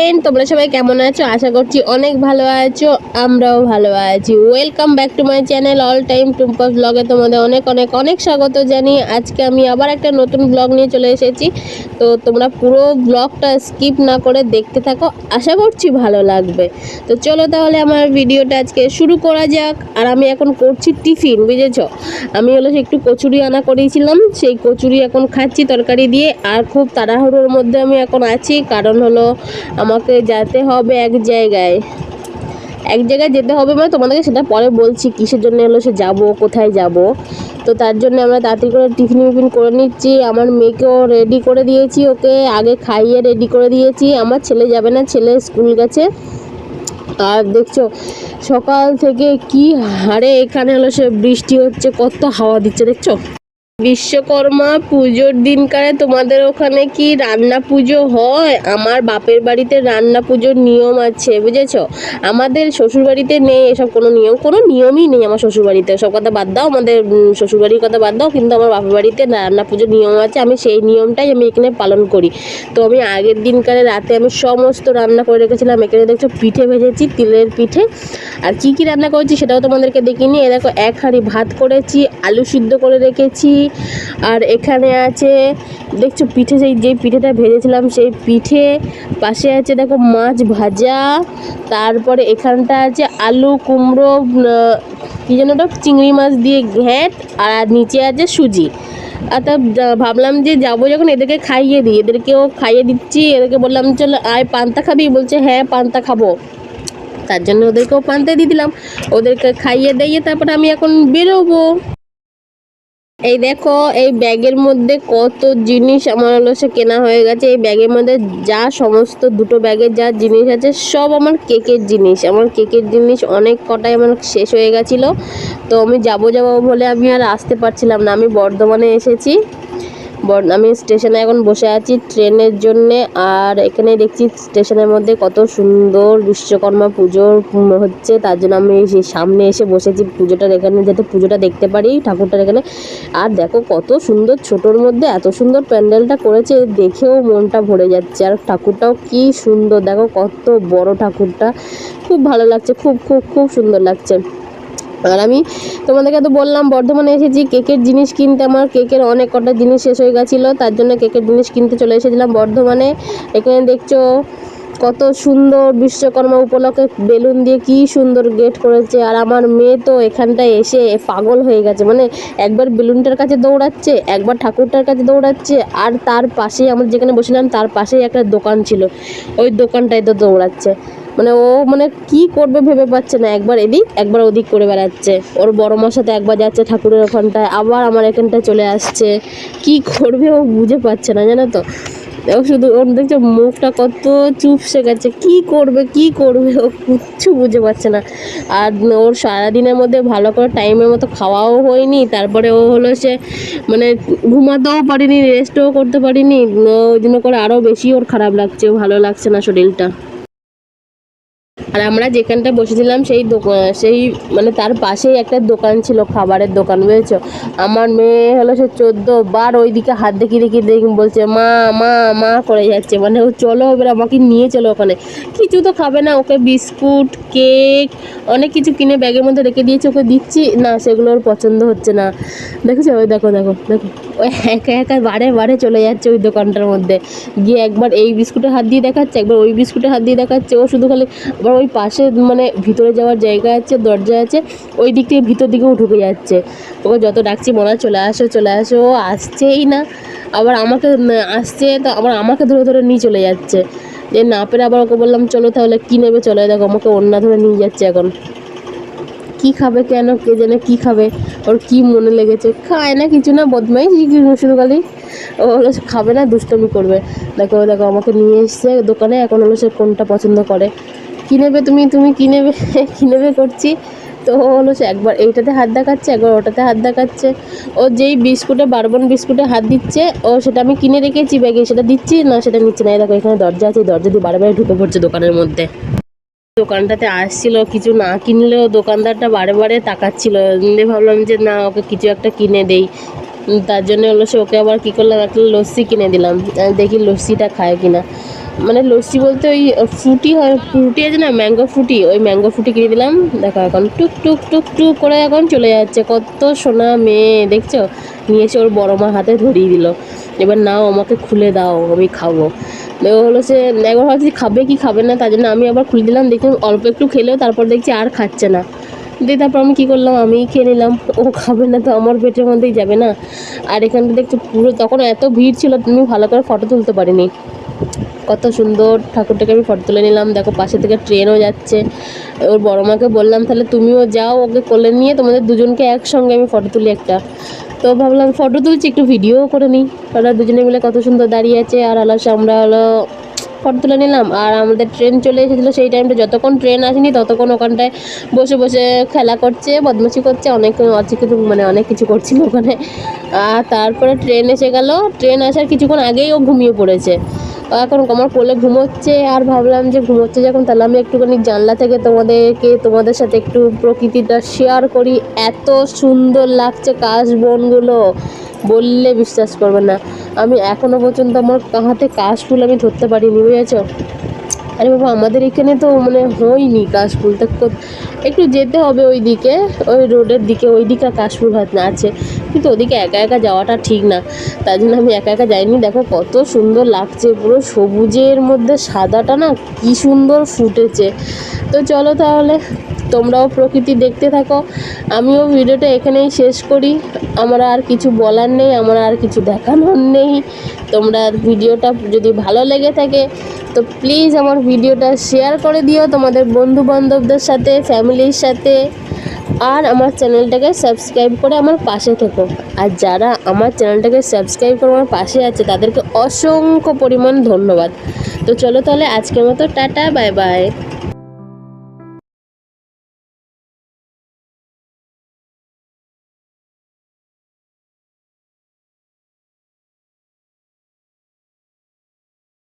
Friend তোমরা সবাই কেমন আছো? আশা করছি অনেক ভালো আছো, আমরাও ভালো আছি। Welcome back to my channel all time Tumpa ব্লগে তোমাদের অনেক অনেক অনেক স্বাগত জানি আজকে আমি আবার একটা নতুন ব্লগ নিয়ে চলে এসেছি। তো তোমরা পুরো ব্লগটা স্কিপ না করে দেখতে থাকো, আশা করছি ভালো লাগবে। তো চলো তাহলে আমার ভিডিওটা আজকে শুরু করা যাক। আর আমি এখন করছি টিফিন, বুঝেছ? আমি হলো একটু কচুরি আনা করেছিলাম, সেই কচুরি এখন খাচ্ছি তরকারি দিয়ে। আর খুব তাড়াহুড়োর মধ্যে আমি এখন আছি, কারণ হলো আমাকে যেতে হবে এক জায়গায়। এক জায়গায় যেতে হবে মানে তোমাদেরকে সেটা পরে বলছি, কিসের জন্য হলো সে যাব, কোথায় যাব। তো তার জন্য আমরা তাড়াতাড়ি করে টিফিন মিফিন করে নিচ্ছি। আমার মেয়েকেও রেডি করে দিয়েছি ওকে, আগে খাইয়ে রেডি করে দিয়েছি। আমার ছেলে যাবে না, ছেলে স্কুল গেছে। আর দেখছ, সকাল থেকে কি হারে এখানে হলো সে বৃষ্টি হচ্ছে, কত হাওয়া দিচ্ছে, দেখছ? বিশ্বকর্মা পুজোর দিনকারে তোমাদের ওখানে কি রান্না পুজো হয়? আমার বাপের বাড়িতে রান্না পুজোর নিয়ম আছে বুঝেছ? আমাদের শ্বশুর বাড়িতে নেই এসব কোনো নিয়ম কোনো নিয়মই নেই আমার শ্বশুর বাড়িতে সব কথা বাদ দাও আমাদের উম, শ্বশুর বাড়ির কথা বাদ দাও কিন্তু আমার বাপের বাড়িতে রান্না পুজোর নিয়ম আছে আমি সেই নিয়মটাই আমি এখানে পালন করি। তো আমি আগের দিনকারে রাতে আমি সমস্ত রান্না করে রেখেছিলাম এখানে দেখছ পিঠে ভেজেছি তিলের পিঠে। আর কি কি রান্না করেছি সেটাও তোমাদেরকে দেখিনি এ দেখো এক হাঁড়ি ভাত করেছি আলু সিদ্ধ করে রেখেছি আর এখানে আছে, দেখছ পিঠে সেই যে পিঠেটা ভেজেছিলাম সেই পিঠে পাশে আছে দেখো মাছ ভাজা, তারপরে এখানটা আছে আলু, কুমড়ো কি যেন ওটা, চিংড়ি মাছ দিয়ে ঘ্যাঁট, আর নিচে আছে সুজি। আর তা ভাবলাম যে যাব যখন এদেরকে খাইয়ে দিই, এদেরকেও খাইয়ে দিচ্ছি, এদেরকে বললাম, চলো আয়, পান্তা খাবি? বলছে হ্যাঁ পান্তা খাব। তার জন্য ওদেরকেও পান্তা দিয়ে দিলাম, ওদেরকে খাইয়ে দিয়ে তারপরে আমি এখন বেরোবো। এই দেখো, এই ব্যাগের মধ্যে কত জিনিস আমার হলো সে কেনা হয়ে গেছে। এই ব্যাগের মধ্যে যা সমস্ত দুটো ব্যাগের যা জিনিস আছে, সব আমার কেকের জিনিস। আমার কেকের জিনিস অনেক কটাই আমার শেষ হয়ে গেছিল। তো আমি যাব যাব বলে আমি আর আসতে পারছিলাম না। আমি বর্ধমানে এসেছি। আমি স্টেশনে এখন বসে আছি ট্রেনের জন্যে, আর এখানে দেখছি স্টেশনের মধ্যে কত সুন্দর বিশ্বকর্মা পুজো হচ্ছে। তার জন্য আমি সামনে এসে বসেছি পুজোটার এখানে যাতে পুজোটা দেখতে পারি ঠাকুরটার এখানে। আর দেখো কত সুন্দর ছোটোর মধ্যে এত সুন্দর প্যান্ডেলটা করেছে, দেখেও মনটা ভরে যাচ্ছে। আর ঠাকুরটাও কি সুন্দর, দেখো কত বড় ঠাকুরটা। খুব ভালো লাগছে, খুব খুব খুব সুন্দর লাগছে। আর আমি তোমাদেরকে তো বললাম, বর্ধমানে এসেছি, কেকের জিনিস কিনতে। আমার কেকের অনেক কটা জিনিস শেষ হয়ে গেছিল, তার জন্য কেকের জিনিস কিনতে চলে এসেছিলাম বর্ধমানে। এখানে দেখছ কত সুন্দর বিশ্বকর্মা উপলক্ষে বেলুন দিয়ে কি সুন্দর গেট করেছে। আর আমার মেয়ে তো এখানটায় এসে পাগল হয়ে গেছে মানে একবার বেলুনটার কাছে দৌড়াচ্ছে, একবার ঠাকুরটার কাছে দৌড়াচ্ছে, আর তার পাশেই, আমরা যেখানে বসেছিলাম, তার পাশেই একটা দোকান ছিল। ওই দোকানটায় তো দৌড়াচ্ছে। মানে ও মানে কি করবে ভেবে পাচ্ছে না। একবার এদিক, একবার ওদিক করে বেড়াচ্ছে। ওর বড় সাথে একবার যাচ্ছে ঠাকুরের ওখানটায়। আবার আমার এখানটায় চলে আসছে। কি করবে ও বুঝে পাচ্ছে না, জানো তো? ও শুধু, ওর দেখছে মুখটা কত চুপসে গেছে। কি করবে কি করবে ও কিচ্ছু বুঝে পাচ্ছে না। আর ওর সারাদিনের মধ্যে ভালো করে টাইমের মতো খাওয়াও হয়নি। তারপরে ও হলো সে মানে ঘুমাতেও পারিনি রেস্টও করতে পারিনি। ওই জন্য করে আরও বেশি ওর খারাপ লাগছে। ভালো লাগছে না শরীরটা। আর আমরা যেখানটা বসেছিলাম, সেই দোকান সেই মানে তার পাশেই একটা দোকান ছিল, খাবারের দোকান, বুঝেছ? আমার মেয়ে হলো সে চোদ্দ বার ওইদিকে হাত দেখিয়ে দেখিয়ে দেখি বলছে, মা মা মা করে যাচ্ছে। মানে ও চলো এবার আমাকে নিয়ে চলো ওখানে। কিছু তো খাবে না, ওকে বিস্কুট, কেক, অনেক কিছু কিনে ব্যাগের মধ্যে রেখে দিয়েছে, ওকে দিচ্ছি। না, সেগুলো ওর পছন্দ হচ্ছে না। দেখেছ? ওই দেখো দেখো দেখো। ওই একা একা বারে বারে চলে যাচ্ছে ওই দোকানটার মধ্যে। গিয়ে একবার এই বিস্কুটে হাত দিয়ে দেখাচ্ছে, একবার ওই বিস্কুটে হাত দিয়ে দেখাচ্ছে। ও শুধু খালি, আবার ওই পাশে মানে ভিতরে যাওয়ার জায়গা আছে, দরজা আছে, ওই দিক থেকে ভিতর দিকেও ঢুকে যাচ্ছে। ওকে যত ডাকছি মনে চলে আসো চলে আসো, ও আসছেই না। আবার আমাকে আসছে, তো আবার আমাকে ধরে ধরে নিয়ে চলে যাচ্ছে। যে না পেরে আবার ওকে বললাম, চলো তাহলে কী নেবে? চলে, দেখো, আমাকে অন্য ধরে নিয়ে যাচ্ছে এখন। কি খাবে কেন? কে জানে কি খাবে? ওর কি মনে লেগেছে? খায় না, কিছু না, বদমাইশ শুধু খালি? ও হলো খাবে না, দুষ্টমি করবে। দেখো দেখো, আমাকে নিয়ে এসছে দোকানে, এখন হলো সে কোনটা পছন্দ করে। কী নেবে তুমি তুমি কী নেবে কী নেবে করছি? তো হলো সে একবার এইটাতে হাত দেখাচ্ছে, একবার ওটাতে হাত দেখাচ্ছে। ও যেই বিস্কুটে, বারবন বিস্কুটে হাত দিচ্ছে, ও সেটা আমি কিনে রেখেছি ব্যাগে, সেটা দিচ্ছি, না সেটা নিচ্ছে না। দেখো, এখানে দরজা আছে, দরজা দিয়ে বারে ঢুকে পড়ছে দোকানের মধ্যে। দোকানটাতে আসছিল, কিছু না কিনলেও দোকানদারটা বারে বারে তাকাচ্ছিল। দিয়ে ভাবলাম যে, না, ওকে কিছু একটা কিনে দেই। তার জন্য হলো সে ওকে আবার কী করলাম একটা লস্যি কিনে দিলাম। দেখি লস্যিটা খায় কিনা। মানে লস্যি বলতে ওই ফ্রুটি হয়, ফ্রুটি আছে না, ম্যাঙ্গো ফ্রুটি, ওই ম্যাঙ্গো ফ্রুটি কিনে দিলাম। দেখো এখন টুক টুক টুক টুক করে এখন চলে যাচ্ছে। কত সোনা মেয়ে, দেখছ? নিয়ে এসে ওর বড় মা হাতে ধরিয়ে দিল। এবার নাও, আমাকে খুলে দাও, আমি খাব। ও হলো সে একবার ভাবছি খাবে কি খাবে না, তার জন্য আমি আবার খুলে দিলাম, দেখি অল্প একটু খেলেও তারপর দেখছি আর খাচ্ছে না। দিয়ে তারপর আমি কী করলাম আমি খেয়ে নিলাম। ও খাবে না তো, আমার পেটের মধ্যেই যাবে না। আর এখানটা দেখছ, পুরো, তখন এত ভিড় ছিল তুমি ভালো করে ফটো তুলতে পারিনি। কত সুন্দর ঠাকুরটাকে আমি ফটো তুলে নিলাম। দেখো, পাশে থেকে ট্রেনও যাচ্ছে। ওর বড় মাকে বললাম, তাহলে তুমিও যাও, ওকে কোলে নিয়ে তোমাদের দুজনকে একসঙ্গে আমি ফটো তুলি একটা। তো ভাবলাম ফটো তুলছি, একটু ভিডিও করে নিই। ওরা দুজনে মিলে কত সুন্দর দাঁড়িয়ে আছে, আর হলো, আমরা হলো ফটো তুলে নিলাম। আর আমাদের ট্রেন চলে এসেছিল সেই টাইমটা যতক্ষণ ট্রেন আসেনি, ততক্ষণ ওখানটায় বসে বসে খেলা করছে, বদমাশি করছে, অনেক কিছু মানে অনেক কিছু করছিল ওখানে। আর তারপরে ট্রেন এসে গেল। ট্রেন আসার কিছুক্ষণ আগেই ও ঘুমিয়ে পড়েছে। এখন আমার কোলে ঘুমোচ্ছে আর ভাবলাম যে ঘুমোচ্ছে যখন, তাহলে আমি একটুখানি জানলা থেকে তোমাদেরকে, তোমাদের সাথে একটু প্রকৃতিটা শেয়ার করি। এত সুন্দর লাগছে কাশবনগুলো বললে বিশ্বাস করবে না। আমি এখনও পর্যন্ত আমার হাতে কাশফুল আমি ধরতে পারিনি, বুঝেছ? আরে বাবা, আমাদের এখানে তো মানে হয়নি কাশফুল। তা একটু যেতে হবে ওই দিকে ওই রোডের দিকে ওই দিকে কাশফুল হাত না আছে। কিন্তু ওদিকে একা একা যাওয়াটা ঠিক না। তার জন্য আমি একা একা যাইনি। দেখো কত সুন্দর লাগছে পুরো সবুজের মধ্যে সাদাটা না কি সুন্দর ফুটেছে। তো চলো তাহলে তোমরাও প্রকৃতি দেখতে থাকো। আমিও ভিডিওটা এখানেই শেষ করি। আমার আর কিছু বলার নেই, আমার আর কিছু দেখানোর নেই। তোমরা ভিডিওটা যদি ভালো লেগে থাকে, তো প্লিজ আমার ভিডিওটা শেয়ার করে দিও তোমাদের বন্ধু বান্ধবদের সাথে ফ্যামিলির সাথে। আর আমার চ্যানেলটাকে সাবস্ক্রাইব করে আমার পাশে থেকো। আর যারা আমার চ্যানেলটাকে সাবস্ক্রাইব করে আমার পাশে আছে, তাদেরকে অসংখ্য পরিমাণ ধন্যবাদ। তো চলো তাহলে আজকের মতো টাটা, বাই বাই।